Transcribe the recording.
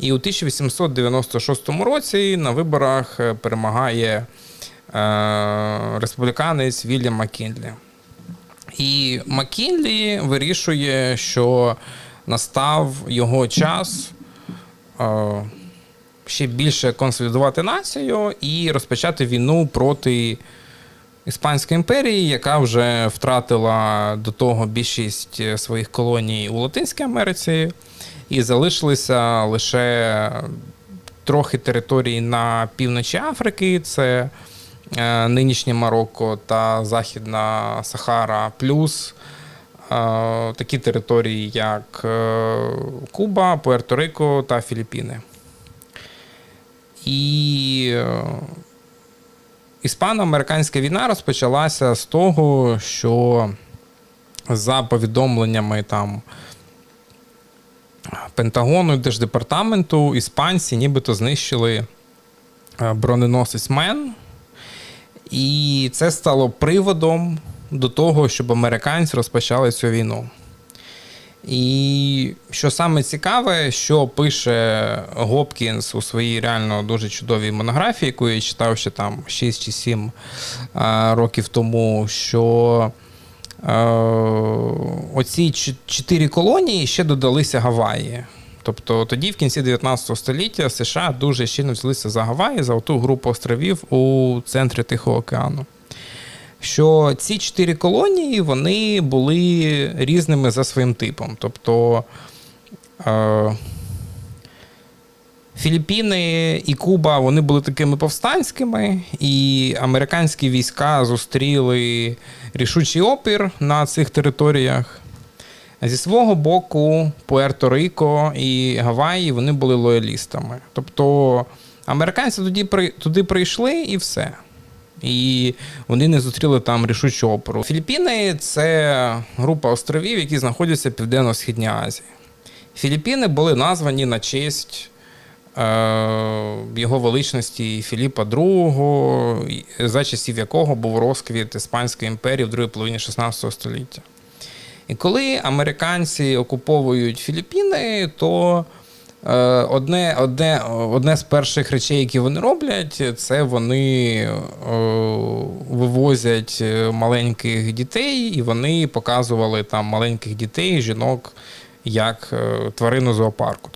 І у 1896 році на виборах е, перемагає е, республіканець Вільям Маккінлі. І Маккінлі вирішує, що настав його час е, ще більше консолідувати націю і розпочати війну проти Іспанської імперії, яка вже втратила до того більшість своїх колоній у Латинській Америці, і залишилися лише трохи територій на півночі Африки. Це е, нинішнє Марокко та Західна Сахара, плюс е, такі території, як е, Куба, Пуерто-Рико та Філіппіни. І іспано-американська війна розпочалася з того, що за повідомленнями там Пентагону і Держдепартаменту іспанці нібито знищили е, броненосець Мен. І це стало приводом до того, щоб американці розпочали цю війну. І що саме цікаве, що пише Гопкінс у своїй реально дуже чудовій монографії, яку я читав ще там 6 чи 7 е, років тому, що оці чотири колонії ще додалися Гаваї. Тобто тоді, в кінці 19 століття, США дуже щільно взялися за Гаваї, за ту групу островів у центрі Тихого океану що ці чотири колонії вони були різними за своїм типом. Тобто е, Філіппіни і Куба вони були такими повстанськими, і американські війська зустріли рішучий опір на цих територіях. Зі свого боку, Пуерто-Рико і Гаваї вони були лоялістами. Тобто американці при, туди прийшли і все. І вони не зустріли там рішучу опору. Філіппіни це група островів, які знаходяться в Південно-Східній Азії. Філіппіни були названі на честь його величності Філіпа II, за часів якого був розквіт Іспанської імперії в другій половині 16 століття. І коли американці окуповують Філіппіни, то е, одне, одне, одне з перших речей, які вони роблять, це вони е, вивозять е, маленьких дітей, і вони показували там маленьких дітей, жінок як е, тварину зоопарку.